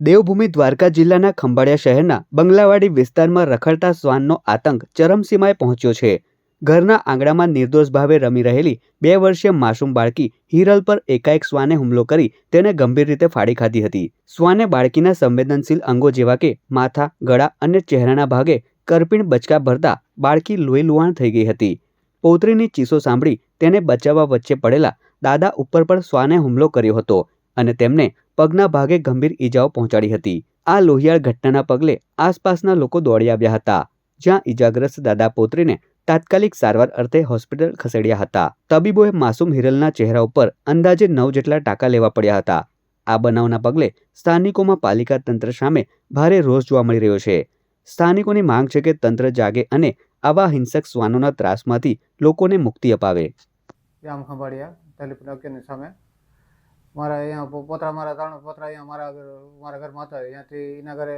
દેવભૂમિ દ્વારકા જિલ્લાના ખંભાળિયા શહેરના બંગલાવાડી વિસ્તારમાં રખડતા શ્વાનનો આતંક ચરમસીમાએ પહોંચ્યો છે. ઘરના આંગણામાં નિર્દોષ ભાવે રમી રહેલી બે વર્ષીય માસૂમ બાળકી હિરલ પર એકાએક શ્વાને હુમલો કરી તેને ગંભીર રીતે ફાડી ખાધી હતી. શ્વાને બાળકીના સંવેદનશીલ અંગો જેવા કે માથા, ગળા અને ચહેરાના ભાગે કરપીણ બચકા ભરતા બાળકી લોહી લુહાણ થઈ ગઈ હતી. પૌત્રીની ચીસો સાંભળી તેને બચાવવા વચ્ચે પડેલા દાદા ઉપર પણ શ્વાને હુમલો કર્યો હતો અને તેમને પગના ભાગે ગંભીર ઈજાઓ પહોંચાડી હતી. આ લોહિયાળ ઘટનાના પગલે આસપાસના લોકો દોડી આવ્યા હતા, જ્યાં ઈજાગ્રસ્ત દાદા પોત્રીને તાત્કાલિક સારવાર અર્થે હોસ્પિટલ ખસેડ્યા હતા. તબીબોએ માસૂમ હિરલના ચહેરા ઉપર અંદાજે નવ જેટલા ટાંકા લેવા પડ્યા હતા. આ બનાવના પગલે સ્થાનિકોમાં પાલિકા તંત્ર સામે ભારે રોષ જોવા મળી રહ્યો છે. સ્થાનિકોની માંગ છે કે તંત્ર જાગે અને આવા હિંસક શ્વાનોના ત્રાસમાંથી લોકોને મુક્તિ અપાવે. જામ ખંભાળિયા સામે. મારા અહીંયા પોતરા મારા ત્રણ પોતરા અહીંયા મારા મારા ઘરમાં હતા અહીંયાથી એના ઘરે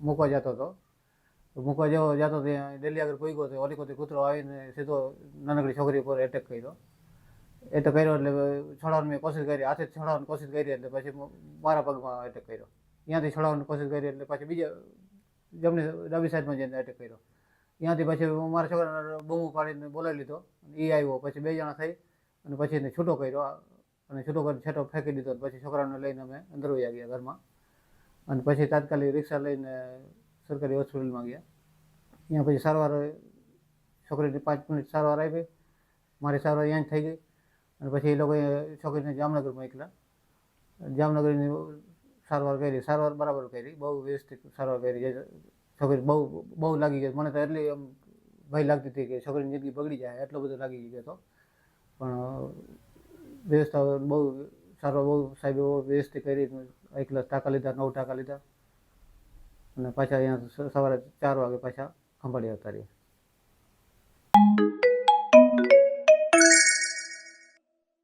મૂકવા જતો હતો. મૂકવા જેવો, જતો ત્યાં ડેલી આગળ પૂગ્યો તો ઓલીકોથી કૂતરો આવીને સીધો નાનકડી છોકરી ઉપર એટેક કર્યો. એટેક કર્યો એટલે છોડાવવાની મેં કોશિશ કરી, હાથે છોડાવવાની કોશિશ કરી એટલે પછી મારા પગમાં એટેક કર્યો. ત્યાંથી છોડાવવાની કોશિશ કરી એટલે પછી બીજા જમણી ડાબી સાઈડમાં જઈને એટેક કર્યો. ત્યાંથી પછી હું મારા છોકરાને બૂમો પાડીને બોલાવી લીધો એ આવ્યો. પછી બે જણા થઈ અને પછી એને છૂટો કર્યો. અને છૂટો કરી છેટો ફેંકી દીધો પછી છોકરાને લઈને અમે અંદર વહી ગયા ઘરમાં. અને પછી તાત્કાલિક રિક્ષા લઈને સરકારી હોસ્પિટલમાં ગયા. ત્યાં પછી સારવાર છોકરીની પાંચ મિનિટ સારવાર આપી. મારી સારવાર ત્યાં જ થઈ ગઈ. અને પછી એ લોકોએ છોકરીને જામનગરમાં એકલા જામનગરની સારવાર કરી. સારવાર બરાબર કરી. બહુ વ્યવસ્થિત સારવાર કરી. છોકરી બહુ બહુ લાગી ગઈ. મને તો એટલી એમ ભય લાગતી હતી કે છોકરીની જિંદગી બગડી જાય. એટલો બધો લાગી ગયો હતો. પણ વ્યવસ્થા બહુ સારો બહુ સાહેબ બહુ વ્યવસ્થિત કરી એક લાખ ટાંકા લીધા, નવ ટાંકા લીધા. અને પાછા અહીંયા સવારે ચાર વાગે પાછા ખંભાળિયા ઉતારી